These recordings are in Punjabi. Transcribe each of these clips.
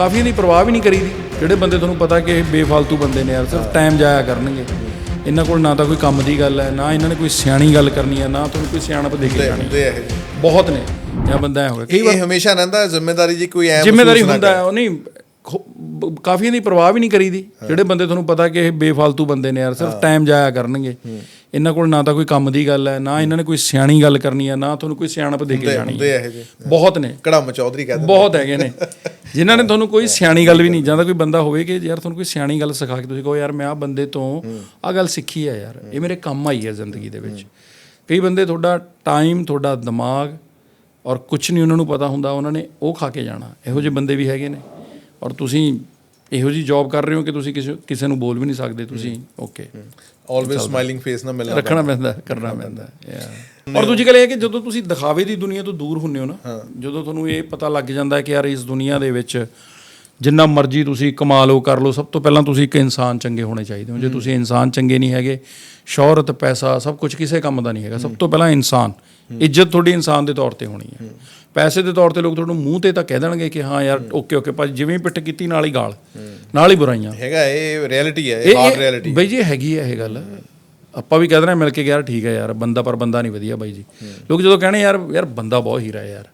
ਕਾਫੀ ਦੀ ਪਰਵਾਹ ਵੀ ਨਹੀਂ ਕਰੀਦੀ ਜਿਹੜੇ ਬੰਦੇ ਤੁਹਾਨੂੰ ਪਤਾ ਕਿ ਇਹ ਬੇਫਾਲਤੂ ਬੰਦੇ ਨੇ ਯਾਰ ਸਿਰਫ ਟਾਈਮ ਜਾਇਆ ਕਰਨਗੇ। ਇਹਨਾਂ ਕੋਲ ਨਾ ਤਾਂ ਕੋਈ ਕੰਮ ਦੀ ਗੱਲ ਹੈ ਨਾ ਇਹਨਾਂ ਨੇ ਕੋਈ ਸਿਆਣੀ ਗੱਲ ਕਰਨੀ ਹੈ ਨਾ ਤੁਹਾਨੂੰ ਕੋਈ ਸਿਆਣਪ ਦੇ ਕੇ ਜਾਣੀ ਬਹੁਤ ਨੇ ਜਾਂ ਬੰਦਾ ਐ ਹੋਗਾ ਕਈ ਵਾਰ ਹਮੇਸ਼ਾ ਰਹਿੰਦਾ ਹੈ ਜ਼ਿੰਮੇਵਾਰੀ ਜੀ ਕੋਈ ਐ ਜ਼ਿੰਮੇਵਾਰੀ ਹੁੰਦਾ ਹੈ ਉਹ ਨਹੀਂ ਕਾਫੀਆਂ ਦੀ ਪਰਵਾਹ ਵੀ ਨਹੀਂ ਕਰੀਦੀ ਜਿਹੜੇ ਬੰਦੇ ਤੁਹਾਨੂੰ ਪਤਾ ਕਿ ਇਹ ਬੇਫਾਲਤੂ ਬੰਦੇ ਨੇ ਯਾਰ ਸਿਰਫ ਟਾਈਮ ਜਾਇਆ ਕਰਨਗੇ। ਇਹਨਾਂ ਕੋਲ ਨਾ ਤਾਂ ਕੋਈ ਕੰਮ ਦੀ ਗੱਲ ਹੈ ਨਾ ਇਹਨਾਂ ਨੇ ਕੋਈ ਸਿਆਣੀ ਗੱਲ ਕਰਨੀ ਹੈ ਨਾ ਤੁਹਾਨੂੰ ਕੋਈ ਸਿਆਣਪ ਦੇ ਕੇ ਜਾਣੀ ਬਹੁਤ ਨੇ। ਕੜਮ ਚੌਧਰੀ ਕਹਿੰਦੇ ਬਹੁਤ ਹੈਗੇ ਨੇ। ਜਿਨ੍ਹਾਂ ਨੇ ਤੁਹਾਨੂੰ ਕੋਈ ਸਿਆਣੀ ਗੱਲ ਵੀ ਨਹੀਂ ਜਾਂਦਾ ਕੋਈ ਬੰਦਾ ਹੋਵੇ ਕਿ ਯਾਰ ਤੁਹਾਨੂੰ ਕੋਈ ਸਿਆਣੀ ਗੱਲ ਸਿਖਾ ਕੇ ਤੁਸੀਂ ਕਹੋ, ਯਾਰ ਮੈਂ ਆ ਬੰਦੇ ਤੋਂ ਆ ਗੱਲ ਸਿੱਖੀ ਹੈ ਯਾਰ, ਇਹ ਮੇਰੇ ਕੰਮ ਆਈ ਹੈ ਜ਼ਿੰਦਗੀ ਦੇ ਵਿੱਚ। ਕਈ ਬੰਦੇ ਤੁਹਾਡਾ ਟਾਈਮ, ਤੁਹਾਡਾ ਦਿਮਾਗ ਔਰ ਕੁਝ ਨਹੀਂ ਉਹਨਾਂ ਨੂੰ ਪਤਾ ਹੁੰਦਾ, ਉਹਨਾਂ ਨੇ ਉਹ ਖਾ ਕੇ ਜਾਣਾ। ਇਹੋ ਜਿਹੇ ਬੰਦੇ ਵੀ ਹੈਗੇ ਨੇ। ਔਰ ਤੁਸੀਂ ਇਹੋ ਜੀ ਜੌਬ ਕਰ ਰਹੇ ਹੋ ਕਿ ਤੁਸੀਂ ਕਿਸੇ ਕਿਸੇ ਨੂੰ ਬੋਲ ਵੀ ਨਹੀਂ ਸਕਦੇ ਤੁਸੀਂ? ਓਕੇ ਆਲਵੇਸ ਸਮਾਈਲਿੰਗ ਫੇਸ ਨਾਲ ਮਿਲਣਾ ਰੱਖਣਾ ਪੈਂਦਾ। ਕਰਨਾ ਪੈਂਦਾ. ਔਰ ਦੂਜੀ ਗੱਲ ਇਹ ਹੈ ਕਿ ਜਦੋਂ ਤੁਸੀਂ ਦਿਖਾਵੇ ਦੀ ਦੁਨੀਆ ਤੋਂ ਦੂਰ ਹੁੰਨੇ ਹੋ ਨਾ ਜਦੋਂ ਤੁਹਾਨੂੰ ਇਹ ਪਤਾ ਲੱਗ ਜਾਂਦਾ ਹੈ ਕਿ ਯਾਰ ਇਸ ਦੁਨੀਆ ਦੇ ਵਿੱਚ ਜਿੰਨਾ ਮਰਜ਼ੀ ਤੁਸੀਂ ਕਮਾ ਲਓ ਕਰ ਲਓ ਸਭ ਤੋਂ ਪਹਿਲਾਂ ਤੁਸੀਂ ਇੱਕ ਇਨਸਾਨ ਚੰਗੇ ਹੋਣੇ ਚਾਹੀਦੇ ਹੋ। ਜੇ ਤੁਸੀਂ ਇਨਸਾਨ ਚੰਗੇ ਨਹੀਂ ਹੈਗੇ ਸ਼ੌਹਰਤ ਪੈਸਾ ਸਭ ਕੁਝ ਕਿਸੇ ਕੰਮ ਦਾ ਨਹੀਂ ਹੈਗਾ। ਸਭ ਤੋਂ ਪਹਿਲਾਂ ਇਨਸਾਨ। ਇੱਜ਼ਤ ਤੁਹਾਡੀ ਇਨਸਾਨ ਦੇ ਤੌਰ ਤੇ ਹੋਣੀ ਹੈ। ਪੈਸੇ ਦੇ ਤੌਰ ਤੇ ਲੋਕ ਤੁਹਾਨੂੰ ਮੂੰਹ ਤੇ ਤਾਂ ਕਹਿ ਦੇਣਗੇ ਕਿ ਹਾਂ ਯਾਰ ਓਕੇ ਓਕੇ ਭਾਜੀ ਜਿਵੇਂ ਹੀ ਪਿੱਟ ਕੀਤੀ ਨਾਲ ਹੀ ਗਾਲ। ਨਾਲ ਹੀ ਬੁਰਾਈਆਂ। ਹੈਗਾ ਇਹ ਰਿਐਲਿਟੀ ਹੈ ਇਹ ਹਾਰਡ ਰਿਐਲਿਟੀ ਬਈ ਜੀ ਹੈਗੀ ਹੈ ਇਹ ਗੱਲ। ਆਪਾਂ ਵੀ ਕਹਿੰਦੇ ਨੇ ਮਿਲ ਕੇ ਯਾਰ ਠੀਕ ਹੈ ਯਾਰ ਬੰਦਾ ਪਰ ਬੰਦਾ ਨਹੀਂ ਵਧੀਆ ਬਾਈ ਜੀ। ਲੋਕ ਜਦੋਂ ਕਹਿੰਦੇ ਯਾਰ ਯਾਰ ਬੰਦਾ ਬਹੁਤ ਹੀਰਾ ਹੈ ਯਾਰ।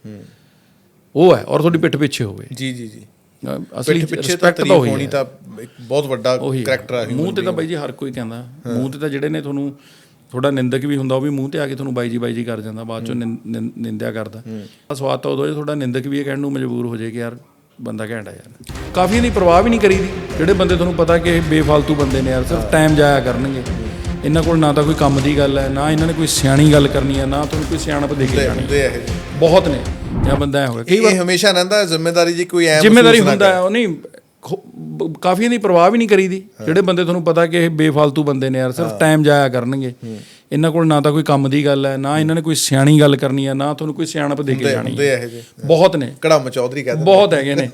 ਉਹ ਹੈ ਔਰ ਤੁਹਾਡੀ ਪਿੱਠ ਪਿੱਛੇ ਹੋਵੇ। ਜੀ ਜੀ ਜੀ। ਅਸਲੀ ਪਿੱਛੇ ਪਿੱਛੇ ਤਾਂ ਰਿਸਪੈਕਟ ਤਾਂ ਹੋਣੀ ਤਾਂ ਇੱਕ ਬਹੁਤ ਵੱਡਾ। ਕਰੈਕਟਰ ਹੈ। ਮੂੰਹ ਤੇ ਤਾਂ ਬਾਈ ਜੀ ਹਰ ਕੋਈ ਕਹਿੰਦਾ। ਮੂੰਹ ਤੇ ਤਾਂ ਜਿਹੜੇ ਨੇ ਤੁਹਾਨੂੰ ਥੋੜਾ ਨਿੰਦਕ ਵੀ ਹੁੰਦਾ ਉਹ ਵੀ ਮੂੰਹ ਤੇ ਆ ਕੇ ਤੁਹਾਨੂੰ ਬਾਈ ਜੀ ਬਾਈ ਜੀ ਕਰ ਜਾਂਦਾ ਬਾਅਦ ਚੋਂ ਨਿੰਦਿਆ ਕਰਦਾ। ਆ ਸਵਾਦ ਤਾਂ ਉਦੋਂ ਜੇ ਤੁਹਾਡਾ ਨਿੰਦਕ ਵੀ ਇਹ ਕਹਿਣ ਨੂੰ ਮਜਬੂਰ ਹੋ ਜਾਏ ਕਿ ਯਾਰ ਬੰਦਾ ਘੈਂਟ ਯਾਰ। ਕਾਫੀ ਦੀ ਪਰਵਾਹ ਵੀ ਨਹੀਂ ਕਰੀਦੀ ਜਿਹੜੇ ਬੰਦੇ ਤੁਹਾਨੂੰ ਪਤਾ ਕਿ ਇਹ ਬੇਫਾਲਤੂ ਬੰਦੇ ਨੇ ਯਾਰ ਸਿਰਫ ਟਾਈਮ ਜਾਇਆ ਕਰਨਗੇ। ਇਹਨਾਂ ਕੋਲ ਨਾ ਤਾਂ ਕੋਈ ਕੰਮ ਦੀ ਗੱਲ ਹੈ ਨਾ ਇਹਨਾਂ ਨੇ ਕੋਈ ਸਿਆਣੀ ਗੱਲ ਕਰਨੀ ਹੈ ਨਾ ਤੁਹਾਨੂੰ ਕੋਈ ਸਿਆਣਪ ਦੇ ਕੇ ਜਾਣੀ। ਬਹੁਤ ਨੇ ਜਾਂ ਬੰਦਾ ਐ ਹੋਗਾ ਇਹ ਹਮੇਸ਼ਾ ਰਹਿੰਦਾ ਜ਼ਿੰਮੇਵਾਰੀ ਜੀ ਕੋਈ ਐ ਜ਼ਿੰਮੇਵਾਰੀ ਹੁੰਦਾ ਉਹ ਨਹੀਂ ਕਾਫੀਆਂ ਦੀ ਪਰਵਾਹ ਵੀ ਨਹੀਂ ਕਰੀਦੀ। ਜਿਹੜੇ ਬੰਦੇ ਤੁਹਾਨੂੰ ਪਤਾ ਕਿ ਇਹ ਬੇਫਾਲਤੂ ਬੰਦੇ ਨੇ ਯਾਰ ਸਿਰਫ ਟਾਈਮ ਜਾਇਆ ਕਰਨਗੇ। ਇਹਨਾਂ ਕੋਲ ਨਾ ਤਾਂ ਕੋਈ ਕੰਮ ਦੀ ਗੱਲ ਹੈ ਨਾ ਇਹਨਾਂ ਨੇ ਕੋਈ ਸਿਆਣੀ ਗੱਲ ਕਰਨੀ ਹੈ ਨਾ ਤੁਹਾਨੂੰ ਕੋਈ ਸਿਆਣਪ ਦੇ ਕੇ ਜਾਣੀ ਬਹੁਤ ਨੇ। ਕੜਮ ਚੌਧਰੀ ਕਹਿੰਦੇ ਬਹੁਤ ਹੈਗੇ ਨੇ।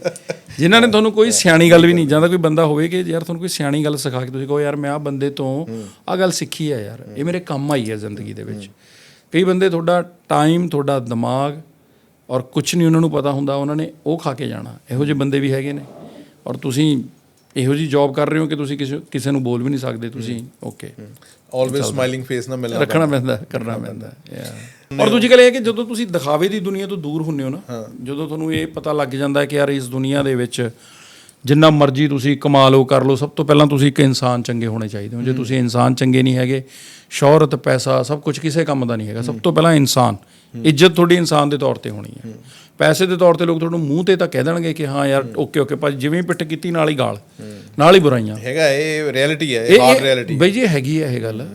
ਜਿਨ੍ਹਾਂ ਨੇ ਤੁਹਾਨੂੰ ਕੋਈ ਸਿਆਣੀ ਗੱਲ ਵੀ ਨਹੀਂ ਜਾਂਦਾ ਕੋਈ ਬੰਦਾ ਹੋਵੇ ਕਿ ਯਾਰ ਤੁਹਾਨੂੰ ਕੋਈ ਸਿਆਣੀ ਗੱਲ ਸਿਖਾ ਕੇ ਤੁਸੀਂ ਕਹੋ ਯਾਰ ਮੈਂ ਆ ਬੰਦੇ ਤੋਂ ਆ ਗੱਲ ਸਿੱਖੀ ਹੈ ਯਾਰ। ਇਹ ਮੇਰੇ ਕੰਮ ਆਈ ਹੈ ਜ਼ਿੰਦਗੀ ਦੇ ਵਿੱਚ। ਕਈ ਬੰਦੇ ਤੁਹਾਡਾ ਟਾਈਮ ਤੁਹਾਡਾ ਦਿਮਾਗ ਔਰ ਕੁਝ ਨਹੀਂ ਉਹਨਾਂ ਨੂੰ ਪਤਾ ਹੁੰਦਾ ਉਹਨਾਂ ਨੇ ਉਹ ਖਾ ਕੇ ਜਾਣਾ। ਇਹੋ ਜਿਹੇ ਬੰਦੇ ਵੀ ਹੈਗੇ ਨੇ। ਔਰ ਤੁਸੀਂ ਇਹੋ ਜੀ ਜੌਬ ਕਰ ਰਹੇ ਹੋ ਕਿ ਤੁਸੀਂ ਕਿਸੇ ਕਿਸੇ ਨੂੰ ਬੋਲ ਵੀ ਨਹੀਂ ਸਕਦੇ ਤੁਸੀਂ? ਓਕੇ ਆਲਵੇਸ ਸਮਾਈਲਿੰਗ ਫੇਸ ਨਾਲ ਮਿਲਣਾ ਰੱਖਣਾ ਪੈਂਦਾ। ਕਰਨਾ ਪੈਂਦਾ. ਔਰ ਦੂਜੀ ਗੱਲ ਇਹ ਹੈ ਕਿ ਜਦੋਂ ਤੁਸੀਂ ਦਿਖਾਵੇ ਦੀ ਦੁਨੀਆ ਤੋਂ ਦੂਰ ਹੁੰਨੇ ਹੋ ਨਾ ਜਦੋਂ ਤੁਹਾਨੂੰ ਇਹ ਪਤਾ ਲੱਗ ਜਾਂਦਾ ਹੈ ਕਿ ਯਾਰ ਇਸ ਦੁਨੀਆ ਦੇ ਵਿੱਚ ਜਿੰਨਾ ਮਰਜ਼ੀ ਤੁਸੀਂ ਕਮਾ ਲਓ ਕਰ ਲਓ ਸਭ ਤੋਂ ਪਹਿਲਾਂ ਤੁਸੀਂ ਇੱਕ ਇਨਸਾਨ ਚੰਗੇ ਹੋਣੇ ਚਾਹੀਦੇ ਹੋ। ਜੇ ਤੁਸੀਂ ਇਨਸਾਨ ਚੰਗੇ ਨਹੀਂ ਹੈਗੇ ਸ਼ੌਹਰਤ ਪੈਸਾ ਸਭ ਕੁਝ ਕਿਸੇ ਕੰਮ ਦਾ ਨਹੀਂ ਹੈਗਾ। ਸਭ ਤੋਂ ਪਹਿਲਾਂ ਇਨਸਾਨ। ਇੱਜ਼ਤ ਤੁਹਾਡੀ ਇਨਸਾਨ ਦੇ ਤੌਰ ਤੇ ਹੋਣੀ ਹੈ। ਪੈਸੇ ਦੇ ਤੌਰ ਤੇ ਲੋਕ ਤੁਹਾਨੂੰ ਮੂੰਹ ਤੇ ਤਾਂ ਕਹਿ ਦੇਣਗੇ ਕਿ ਹਾਂ ਯਾਰ ਓਕੇ ਓਕੇ ਭਾਜੀ ਜਿਵੇਂ ਪਿੱਟ ਕੀਤੀ ਨਾਲ ਹੀ ਗਾਲ। ਨਾਲ ਹੀ ਬੁਰਾਈਆਂ। ਹੈਗਾ ਇਹ ਰਿਐਲਿਟੀ ਹੈ ਇਹ ਹਾਰਡ ਰਿਐਲਿਟੀ ਬਈ ਜੀ ਹੈਗੀ ਹੈ ਇਹ ਗੱਲ।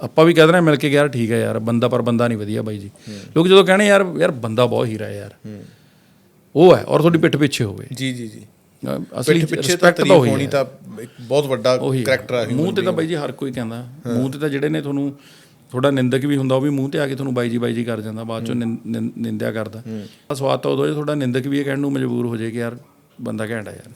ਆਪਾਂ ਵੀ ਕਹਿੰਦੇ ਨੇ ਮਿਲ ਕੇ ਯਾਰ ਠੀਕ ਹੈ ਯਾਰ ਬੰਦਾ ਪਰ ਬੰਦਾ ਨਹੀਂ ਵਧੀਆ ਬਾਈ ਜੀ। ਲੋਕ ਜਦੋਂ ਕਹਿੰਦੇ ਯਾਰ ਯਾਰ ਬੰਦਾ ਬਹੁਤ ਹੀਰਾ ਹੈ ਯਾਰ। ਉਹ ਹੈ ਔਰ ਤੁਹਾਡੀ ਪਿੱਠ ਪਿੱਛੇ ਹੋਵੇ। ਜੀ ਜੀ ਜੀ। ਅਸਲੀ ਪਿੱਛੇ ਪਿੱਛੇ ਤਾਂ ਰਿਸਪੈਕਟ ਤਾਂ ਹੋਣੀ ਤਾਂ ਇੱਕ ਬਹੁਤ ਵੱਡਾ। ਕਰੈਕਟਰ ਹੈ। ਮੂੰਹ ਤੇ ਤਾਂ ਬਾਈ ਜੀ ਹਰ ਕੋਈ ਕਹਿੰਦਾ। ਮੂੰਹ ਤੇ ਤਾਂ ਜਿਹੜੇ ਨੇ ਤੁਹਾਨੂੰ ਥੋੜਾ ਨਿੰਦਕ ਵੀ ਹੁੰਦਾ ਉਹ ਵੀ ਮੂੰਹ ਤੇ ਆ ਕੇ ਤੁਹਾਨੂੰ ਬਾਈ ਜੀ ਬਾਈ ਜੀ ਕਰ ਜਾਂਦਾ ਬਾਅਦ ਚੋਂ ਨਿੰਦਿਆ ਕਰਦਾ। ਸਵਾਦ ਤਾਂ ਉਦੋਂ ਜੇ ਤੁਹਾਡਾ ਨਿੰਦਕ ਵੀ ਇਹ ਕਹਿਣ ਨੂੰ ਮਜਬੂਰ ਹੋ ਜਾਏ ਕਿ ਯਾਰ ਬੰਦਾ ਘੈਂਟ ਆ ਯਾਰ।